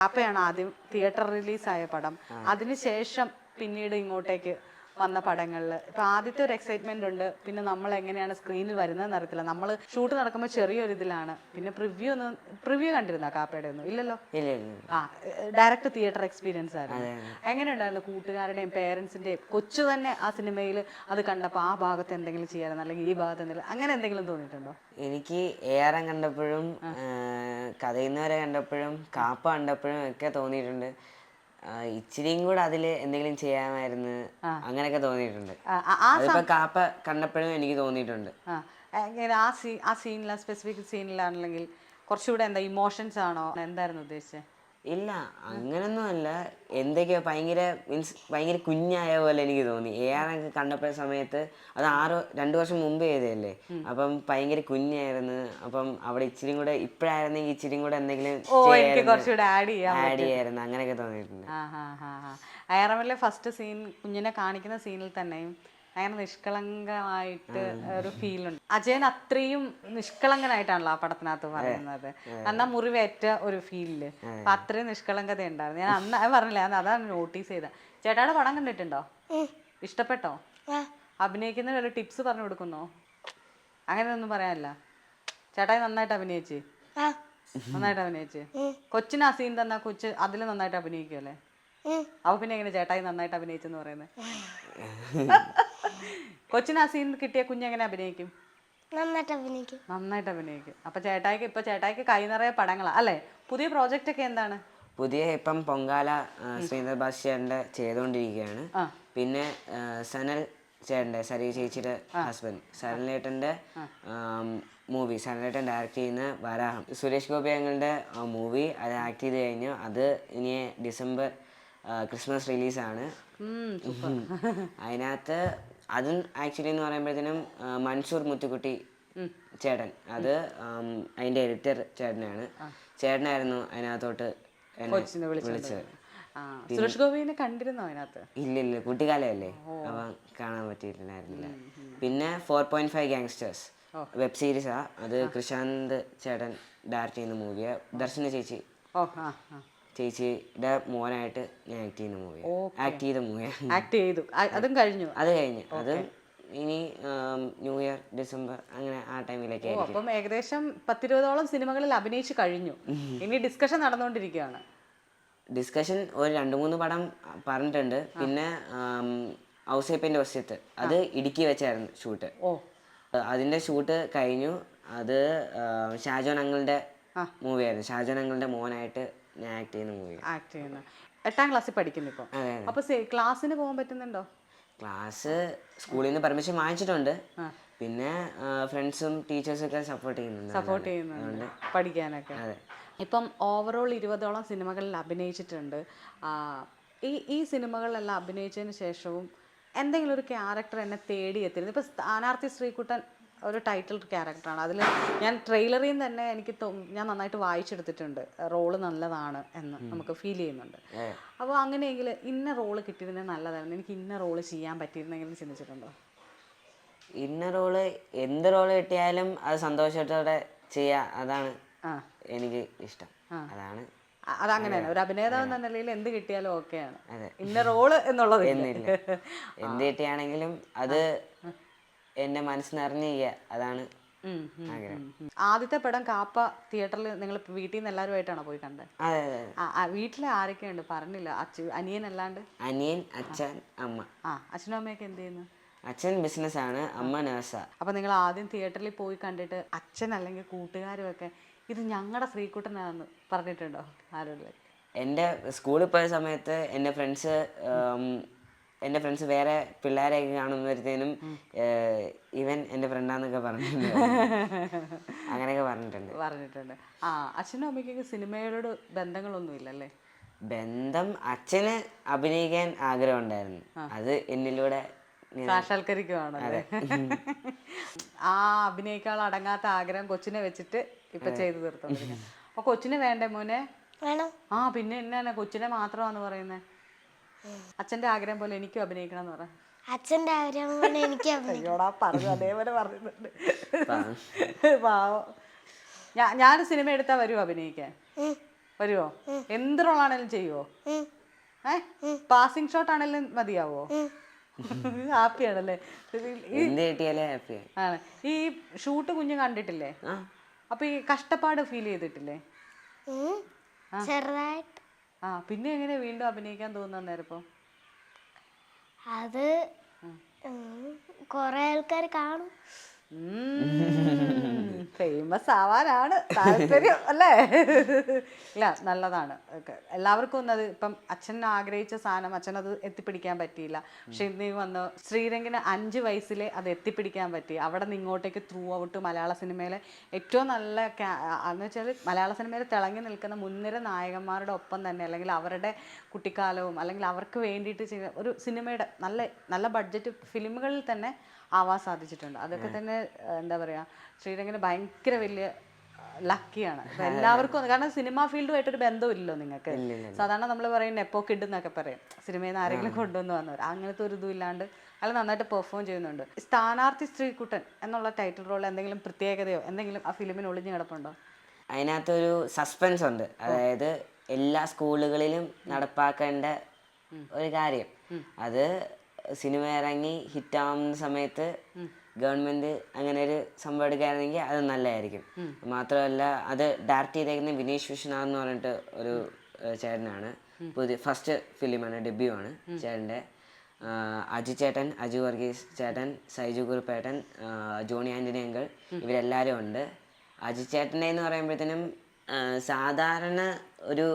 അപ്പയാണ് ആദ്യം തിയേറ്റർ റിലീസായ പടം. അതിനുശേഷം പിന്നീട് ഇങ്ങോട്ടേക്ക് വന്ന പടങ്ങളിൽ ഇപ്പൊ ആദ്യത്തെ ഒരു എക്സൈറ്റ്മെന്റ് ഉണ്ട്. പിന്നെ നമ്മൾ എങ്ങനെയാണ് സ്ക്രീനിൽ വരുന്നതെന്ന് അറിയത്തില്ല. നമ്മൾ ഷൂട്ട് നടക്കുമ്പോൾ ചെറിയൊരു ഇതിലാണ്. പിന്നെ പ്രിവ്യൂ ഒന്ന് പ്രിവ്യൂ കണ്ടിരുന്ന കാപ്പയുടെ ഒന്നും ഇല്ലല്ലോ? ഇല്ല ഇല്ല ആ ഡയറക്റ്റ് തിയേറ്റർ എക്സ്പീരിയൻസ് ആയിരുന്നു. എങ്ങനെയുണ്ടായിരുന്നു കൂട്ടുകാരുടെയും പേരൻസിന്റെയും കൊച്ചു തന്നെ ആ സിനിമയിൽ അത് കണ്ടപ്പോൾ ആ ഭാഗത്ത് എന്തെങ്കിലും ചെയ്യാനോ? അല്ലെങ്കിൽ ഈ ഭാഗത്ത് എന്തെങ്കിലും അങ്ങനെ എന്തെങ്കിലും തോന്നിയിട്ടുണ്ടോ? എനിക്ക് ഏറെ കണ്ടപ്പോഴും കഥയുന്നവരെ കണ്ടപ്പോഴും കാപ്പ കണ്ടപ്പോഴും ഒക്കെ തോന്നിയിട്ടുണ്ട്. ഇച്ചിരിയും കൂടെ അതിൽ എന്തെങ്കിലും ചെയ്യാമായിരുന്നു അങ്ങനെയൊക്കെ തോന്നിയിട്ടുണ്ട്. അതിപ്പോ കാപ്പ കണ്ടപ്പോഴും എനിക്ക് തോന്നിയിട്ടുണ്ട്. ആ സീനിലാണ് ആ സീ ആ സീനില സ്പെസിഫിക് സീനിലാണെങ്കിൽ കുറച്ചുകൂടെ എന്താ ഇമോഷൻസ് ആണോ? എന്തായിരുന്നു ഉദ്ദേശിച്ചത് ഇല്ല അങ്ങനൊന്നും അല്ല എന്തൊക്കെയോ ഭയങ്കര മീൻസ് ഭയങ്കര കുഞ്ഞായ പോലെ എനിക്ക് തോന്നി. എ ആർ ഒക്കെ കണ്ടപ്പോഴ സമയത്ത് അത് ആറ് രണ്ടു വർഷം മുമ്പ് ചെയ്തതല്ലേ? അപ്പം ഭയങ്കര കുഞ്ഞായിരുന്നു. അപ്പം അവിടെ ഇച്ചിരി കൂടെ ഇപ്പഴായിരുന്നെങ്കിൽ ഇച്ചിരി കൂടെ എന്തെങ്കിലും എനിക്ക് ആഡ് ചെയ്യാം ആഡ് ചെയ്യായിരുന്നു. അങ്ങനെയൊക്കെ തോന്നിയിട്ടുണ്ട്. ഫസ്റ്റ് സീൻ കുഞ്ഞിനെ കാണിക്കുന്ന സീനിൽ തന്നെയും ഭയങ്കര നിഷ്കളങ്കമായിട്ട് ഒരു ഫീൽ ഉണ്ട്. അജയൻ അത്രയും നിഷ്കളങ്കനായിട്ടാണല്ലോ ആ പടത്തിനകത്ത് പറയുന്നത്. അന്ന മുറിവേറ്റ ഒരു ഫീലിൽ അപ്പൊ അത്രയും നിഷ്കളങ്കത ഉണ്ടായിരുന്നു. ഞാൻ അന്ന് പറഞ്ഞില്ലേ അതാണ് നോട്ടീസ് ചെയ്തത്. ചേട്ടായുടെ പടം കണ്ടിട്ടുണ്ടോ? ഇഷ്ടപ്പെട്ടോ? അഭിനയിക്കുന്ന ഒരു ടിപ്സ് പറഞ്ഞു കൊടുക്കുന്നോ? അങ്ങനെയൊന്നും പറയാനില്ല. ചേട്ടായി നന്നായിട്ട് അഭിനയിച്ച്. നന്നായിട്ട് അഭിനയിച്ച്. കൊച്ചിന് ആ സീൻ തന്നാ കൊച്ച് അതിൽ നന്നായിട്ട് അഭിനയിക്കുമല്ലേ അപ്പൊ പിന്നെ എങ്ങനെ ചേട്ടായി നന്നായിട്ട് അഭിനയിച്ചെന്ന് പറയുന്നത് കൊച്ചിന് ആ സീൻ കിട്ടിയ കുഞ്ഞെങ്ങനെ അഭിനയിക്കും? നന്നായിട്ട് അഭിനയിക്കും. നന്നായിട്ട് അഭിനയിക്കും. അപ്പൊ ചേട്ടായിക്ക് ഇപ്പൊ ചേട്ടായിക്ക് കൈ നിറയെ പടങ്ങളാ. അല്ലേ? പുതിയ പ്രോജക്റ്റ് ഒക്കെ എന്താണ്? പുതിയ ഇപ്പം പൊങ്കാല ശ്രീധർ ചേട്ടന്റെ ചെയ്തുകൊണ്ടിരിക്കുകയാണ്. പിന്നെ സനൽ ചേട്ടന്റെ സരി ചേച്ചിയുടെ ഹസ്ബൻഡ് സനലേട്ടന്റെ മൂവി സനലേട്ടൻ ഡയറക്റ്റ് ചെയ്യുന്ന വരാഹം. സുരേഷ് ഗോപി ഞങ്ങളുടെ മൂവി അത് ആക്ട് ചെയ്ത് കഴിഞ്ഞു. അത് ഇനി ഡിസംബർ ക്രിസ്മസ് റിലീസാണ്. അതിനകത്ത് അതും ആക്ച്വലി എന്ന് പറയുമ്പോഴത്തേനും മൻസൂർ മുത്തുക്കുട്ടി ചേട്ടൻ. അത് അതിന്റെ എഡിറ്റർ ചേട്ടനാണ്. ചേട്ടനായിരുന്നു അതിനകത്തോട്ട് വിളിച്ചത്. സുരേഷ് ഗോപിനെ കണ്ടിരുന്നോ അതിനകത്ത്? ഇല്ല ഇല്ല കുട്ടിക്കാലമല്ലേ അപ്പം കാണാൻ പറ്റിയിട്ടുണ്ടായിരുന്നില്ല. പിന്നെ four point five gangsters web സീരീസാ അത് കൃഷാന്ത് ചേട്ടൻ ഡയറക്റ്റ് ചെയ്യുന്ന മൂവിയാ ദർശന ചേച്ചി. ഓ ചേച്ചിയുടെ മോനായിട്ട് ഞാൻ ആക്ട് ചെയ്യുന്ന മൂവി ആക്ട് ചെയ്ത മൂവിയാണ് ആക്ട് ചെയ്തു. അതും കഴിഞ്ഞു? അത് കഴിഞ്ഞു. അത് ഇനി ന്യൂ ഇയർ ഡിസംബർ അങ്ങനെ ആ ടൈമിലേക്ക് അപ്പം ഏകദേശം പത്തിരുപതോളം സിനിമകളിൽ അഭിനയിച്ച് കഴിഞ്ഞു. ഇനി ഡിസ്കഷൻ നടന്നുകൊണ്ടിരിക്കുകയാണ്. ഡിസ്കഷൻ ഒരു രണ്ട് മൂന്ന് പടം പറഞ്ഞിട്ടുണ്ട്. പിന്നെ ഔസേപ്പിന്റെ വസ്യത്ത് അത് ഇടുക്കി വെച്ചായിരുന്നു ഷൂട്ട്. ഓ. അതിന്റെ ഷൂട്ട് കഴിഞ്ഞു. അത് ഷാജോൻ അങ്ങളുടെ മൂവിയായിരുന്നു ഷാജോൻ അങ്ങളുടെ മോനായിട്ട് ഞാൻ ആക്ട് ചെയ്യുന്ന മൂവി ആക്ട് ചെയ്യുന്ന. എട്ടാം ക്ലാസ്സിൽ പഠിക്കുന്നു ഇപ്പോൾ അപ്പോൾ ക്ലാസ്സിന് പോകാൻ പറ്റുന്നുണ്ടോ? ക്ലാസ് സ്കൂളിൽ നിന്ന് പെർമിഷൻ വാങ്ങിച്ചിട്ടുണ്ട് പിന്നെ ഫ്രണ്ട്സും ടീച്ചേഴ്സും ഒക്കെ സപ്പോർട്ട് ചെയ്യുന്നുണ്ട്. സപ്പോർട്ട് ചെയ്യുന്നുണ്ട്. പഠിക്കാനൊക്കെ. ഇപ്പം ഓവറോൾ ഇരുപതോളം സിനിമകളിൽ അഭിനയിച്ചിട്ടുണ്ട്. ഈ ഈ സിനിമകളിലെല്ലാം അഭിനയിച്ചതിന് ശേഷവും എന്തെങ്കിലും ഒരു ക്യാരക്ടർ എന്നെ തേടി എത്തിയിരുന്നു ഇപ്പം സ്ഥാനാർത്ഥി ശ്രീകുട്ടൻ ഒരു ടൈറ്റിൽ ക്യാരക്ടറാണ് അതിൽ ഞാൻ ട്രെയിലറിൽ നിന്ന് തന്നെ എനിക്ക് ഞാൻ നന്നായിട്ട് വായിച്ചെടുത്തിട്ടുണ്ട്. റോൾ നല്ലതാണ് എന്ന് നമുക്ക് ഫീൽ ചെയ്യുന്നുണ്ട്. അപ്പോൾ അങ്ങനെയെങ്കിൽ ഇന്ന റോൾ കിട്ടിയിരുന്നത് നല്ലതായിരുന്നു. എനിക്ക് ഇന്ന റോൾ ചെയ്യാൻ പറ്റിയിരുന്നെങ്കിലും ചിന്തിച്ചിട്ടുണ്ടോ? ഇന്ന റോൾ എന്ത് റോൾ കിട്ടിയാലും അത് സന്തോഷത്തോടെ ചെയ്യാം അതാണ് എനിക്ക് ഇഷ്ടം. അതാണ് അതങ്ങനെ അതങ്ങനെയാണ് ഒരു അഭിനേതാവ് എന്ന നിലയിൽ എന്ത് കിട്ടിയാലും ഓക്കെയാണ്. ഇന്ന റോൾ എന്നുള്ളത് എന്ത് കിട്ടിയാണെങ്കിലും അത് എന്റെ മനസ്സ് നിറഞ്ഞു അതാണ് ആഗ്രഹം. ആദ്യത്തെ പടം കാപ്പ തിയേറ്ററിൽ നിങ്ങൾ വീട്ടിൽ നിന്ന് എല്ലാവരുമായിട്ടാണോ പോയി കണ്ടത്? അതെ വീട്ടിലെ ആരൊക്കെയുണ്ട്? പറഞ്ഞില്ല. അച്ഛ അനിയൻ അല്ലാണ്ട്? അനിയൻ അച്ഛൻ അമ്മ. ആ അച്ഛനും അമ്മയൊക്കെ എന്ത് ചെയ്യുന്നു? അച്ഛൻ ബിസിനസ് ആണ് അമ്മ നേഴ്സാ അപ്പൊ നിങ്ങൾ ആദ്യം തിയേറ്ററിൽ പോയി കണ്ടിട്ട് അച്ഛൻ അല്ലെങ്കിൽ കൂട്ടുകാരും ഒക്കെ ഇത് ഞങ്ങളുടെ ശ്രീകുട്ടനാണെന്ന് പറഞ്ഞിട്ടുണ്ടോ ആരോടും? എന്റെ സ്കൂളിൽ പോയ സമയത്ത് എന്റെ ഫ്രണ്ട്സ് എന്റെ ഫ്രണ്ട്സ് വേറെ പിള്ളേരെയൊക്കെ കാണുമ്പോഴത്തേനും ഇവൻ എന്റെ ഫ്രണ്ടാന്നൊക്കെ പറഞ്ഞിട്ടുണ്ട്. അങ്ങനെയൊക്കെ പറഞ്ഞിട്ടുണ്ട്. പറഞ്ഞിട്ടുണ്ട്. ആ അച്ഛനും അമ്മയ്ക്കൊക്കെ സിനിമയോട് ബന്ധങ്ങളൊന്നും ഇല്ലല്ലേ ബന്ധം അച്ഛന് അഭിനയിക്കാൻ ആഗ്രഹം ഉണ്ടായിരുന്നു അത് എന്നിലൂടെ സാക്ഷാത്കരിക്കുവാണ് ആ അഭിനയിക്കാൻ അടങ്ങാത്ത ആഗ്രഹം കൊച്ചിനെ വെച്ചിട്ട് ഇപ്പൊ ചെയ്തു തീർത്തു അപ്പൊ കൊച്ചിനെ വേണ്ടേ മോനെ? വേണം. ആ പിന്നെ എന്നാണ് കൊച്ചിനെ മാത്രമാന്ന് പറയുന്നത് അച്ഛന്റെ ആഗ്രഹം പോലെ എനിക്കും അഭിനയിക്കണം എന്ന് പറയാം. അച്ഛന്റെ ആഗ്രഹം പോലെ എനിക്ക് അയ്യോടാ പറഞ്ഞു അതേപോലെ പറഞ്ഞിട്ടുണ്ട്. പാവം. ഞാൻ ഞാൻ സിനിമ എടുത്താ വരും അഭിനയിക്കാൻ? വരുവോ? വരുമോ എന്ത് റോളാണേലും ചെയ്യുവോ. ഏ? പാസിംഗ് ഷോട്ട് ആണെങ്കിലും മതിയാവോ? ഹാപ്പിയാണല്ലേ ആണ്. ഈ ഷൂട്ട് കുഞ്ഞു കണ്ടിട്ടില്ലേ? അപ്പൊ ഈ കഷ്ടപ്പാട് ഫീൽ ചെയ്തിട്ടില്ലേ. ചെറുതായിട്ട്. ആ പിന്നെ എങ്ങനെ വീണ്ടും അഭിനയിക്കാൻ തോന്നുന്ന നേരം ഇപ്പൊ? അത് കൊറേ ആൾക്കാർ കാണും. ഫേമസ് ആവാനാണ്. താല്പര്യം അല്ലേ? ഇല്ല നല്ലതാണ്. എല്ലാവർക്കും ഒന്നത് ഇപ്പം അച്ഛൻ ആഗ്രഹിച്ച സാധനം അച്ഛൻ അത് എത്തിപ്പിടിക്കാൻ പറ്റിയില്ല. പക്ഷെ ഇന്ന് ഈ വന്ന് ശ്രീരംഗിന് അഞ്ച് വയസ്സിലെ അത് എത്തിപ്പിടിക്കാൻ പറ്റി. അവിടെ നിന്ന് ഇങ്ങോട്ടേക്ക് ത്രൂ ഔട്ട് മലയാള സിനിമയിലെ ഏറ്റവും നല്ല എന്ന് വെച്ചാൽ മലയാള സിനിമയിൽ തിളങ്ങി നിൽക്കുന്ന മുൻനിര നായകന്മാരുടെ ഒപ്പം തന്നെ അല്ലെങ്കിൽ അവരുടെ കുട്ടിക്കാലവും അല്ലെങ്കിൽ അവർക്ക് വേണ്ടിയിട്ട് ചെയ്യുന്ന ഒരു സിനിമയുടെ നല്ല നല്ല ബഡ്ജറ്റ് ഫിലിമുകളിൽ തന്നെ ആവാൻ സാധിച്ചിട്ടുണ്ട്. അതൊക്കെ തന്നെ എന്താ പറയുക ശ്രീരംഗിന് ഭയങ്കര വലിയ ലക്കിയാണ് എല്ലാവർക്കും കാരണം സിനിമാ ഫീൽഡുമായിട്ടൊരു ബന്ധമില്ലല്ലോ നിങ്ങൾക്ക്. സാധാരണ നമ്മൾ പറയും നെപ്പോ കിഡ് എന്നൊക്കെ പറയും സിനിമയിൽ നിന്ന് ആരെങ്കിലും കൊണ്ടുവന്ന് വന്നവർ അങ്ങനത്തെ ഒരു ഇതും ഇല്ലാണ്ട് അയാൾ നന്നായിട്ട് പെർഫോം ചെയ്യുന്നുണ്ട്. സ്ഥാനാർത്ഥി സ്ത്രീക്കുട്ടൻ എന്നുള്ള ടൈറ്റിൽ റോൾ എന്തെങ്കിലും പ്രത്യേകതയോ എന്തെങ്കിലും ആ ഫിലിമിന് ഒളിഞ്ഞു കിടപ്പുണ്ടോ? അതിനകത്തൊരു സസ്പെൻസ് ഉണ്ട്. അതായത് എല്ലാ സ്കൂളുകളിലും നടപ്പാക്കേണ്ട ഒരു കാര്യം. അത് സിനിമ ഇറങ്ങി ഹിറ്റാവുന്ന സമയത്ത് ഗവൺമെന്റ് അങ്ങനെ ഒരു സംഭവം എടുക്കുകയാണെങ്കിൽ അത് നല്ലതായിരിക്കും. മാത്രമല്ല അത് ഡയറക്റ്റ് ചെയ്തേക്കുന്ന വിനീഷ് വിശ്വനാഥ് എന്ന് പറഞ്ഞിട്ട് ഒരു ചേട്ടനാണ്. പുതിയ ഫസ്റ്റ് ഫിലിമാണ് ഡെബ്യൂ ആണ് ചേട്ടന്റെ. അജു ചേട്ടൻ അജു വർഗീസ് ചേട്ടൻ സൈജു കുറുപ്പേട്ടൻ ജോണി ആന്റണി അങ്കിൾ ഇവരെല്ലാവരും ഉണ്ട്. അജി ചേട്ടന്റെ എന്ന് പറയുമ്പോഴത്തേനും സാധാരണ ഒരു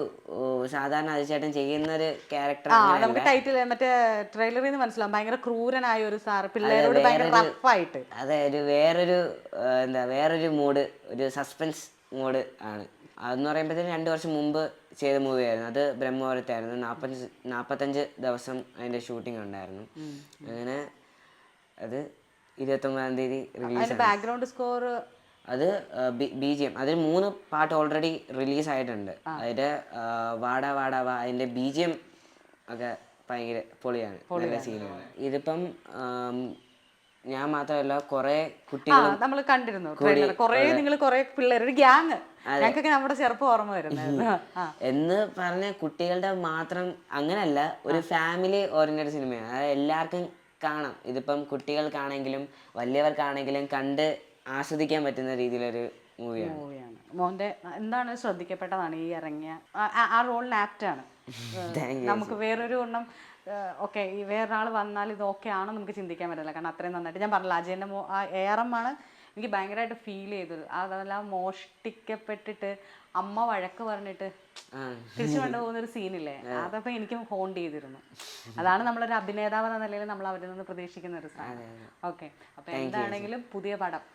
സാധാരണ അതിശേട്ടൻ ചെയ്യുന്ന ഒരു ക്യാരക്ടർ നമുക്ക് ടൈറ്റിൽ മറ്റേ ട്രെയിലറിൽ നിന്ന് മനസ്സിലാവും. ഭയങ്കര ക്രൂരനായ ഒരു സാർ പിള്ളേരോട് ഭയങ്കര റഫായിട്ട് അതെ ഒരു വേറൊരു എന്താ വേറൊരു മൂഡ് ഒരു സസ്പെൻസ് മൂഡ് ആണ്. അതെന്ന് പറയുമ്പോഴത്തേനും രണ്ട് വർഷം മുമ്പ് ചെയ്ത മൂവിയായിരുന്നു അത് ബ്രഹ്മപുരത്തായിരുന്നു. നാൽപ്പത്തഞ്ച് നാൽപ്പത്തഞ്ച് ദിവസം അതിന്റെ ഷൂട്ടിംഗ് ഉണ്ടായിരുന്നു. അങ്ങനെ അത് ഇരുപത്തൊമ്പതാം തീയതി റിലീസ് ബാക്ക്ഗ്രൗണ്ട് സ്കോർ അത് ബി ജി എം. അതിൽ മൂന്ന് പാട്ട് ഓൾറെഡി റിലീസ് ആയിട്ടുണ്ട്. അതിന്റെ വാട വാടാ വാ അതിന്റെ ബി ജി എം ഒക്കെ ഭയങ്കര പൊളിയാണ്. നല്ല സീനാണ് ഇതിപ്പം ഞാൻ മാത്രമല്ല കുറെ കുട്ടികളും കുട്ടികൾ നമ്മൾ കണ്ടിരുന്നു കുറേ നിങ്ങൾ കുറേ പിള്ളേർ ഒരു ഗ്യാങ് ഞങ്ങൾക്കൊക്കെ നമ്മുടെ ചെറുപ്പം ഓർമ്മ വരുന്നത്. എന്ന് പറഞ്ഞ കുട്ടികളുടെ മാത്രം അങ്ങനല്ല ഒരു ഫാമിലി ഓറിയന്റഡ് സിനിമയാണ് അതായത് എല്ലാവർക്കും കാണാം. ഇതിപ്പം കുട്ടികൾക്കാണെങ്കിലും വലിയവർക്കാണെങ്കിലും കണ്ട് ആസ്വദിക്കാൻ പറ്റുന്ന രീതിയിലൊരു മൂവിയാണ് മൂവിയാണ് മോന്റെ എന്താണ് ശ്രദ്ധിക്കപ്പെട്ടതാണ് ഈ ഇറങ്ങിയ ആ- ആ- ആക്റ്റ് ആണ്? നമുക്ക് വേറൊരു എണ്ണം ഓക്കെ ഈ വേറൊരാൾ വന്നാൽ ഇത് ഓക്കെ ആണോ നമുക്ക് ചിന്തിക്കാൻ പറ്റില്ല കാരണം അത്രയും നന്നായിട്ട്. ഞാൻ പറഞ്ഞില്ല അജയന്റെ മോ ആ ആണ് എനിക്ക് ഭയങ്കരമായിട്ട് ഫീൽ ചെയ്തത്. അതെല്ലാം മോഷ്ടിക്കപ്പെട്ടിട്ട് അമ്മ വഴക്ക് പറഞ്ഞിട്ട് തിരിച്ചു കൊണ്ടു പോകുന്ന ഒരു സീനില്ലേ അതപ്പോൾ എനിക്കും ഹോണ്ട് ചെയ്തിരുന്നു. അതാണ് നമ്മളൊരു അഭിനേതാവ് എന്ന നിലയിൽ നമ്മൾ അവരിൽ നിന്ന് പ്രതീക്ഷിക്കുന്ന ഒരു സാധനം. ഓക്കെ അപ്പോൾ എന്താണെങ്കിലും പുതിയ പടം.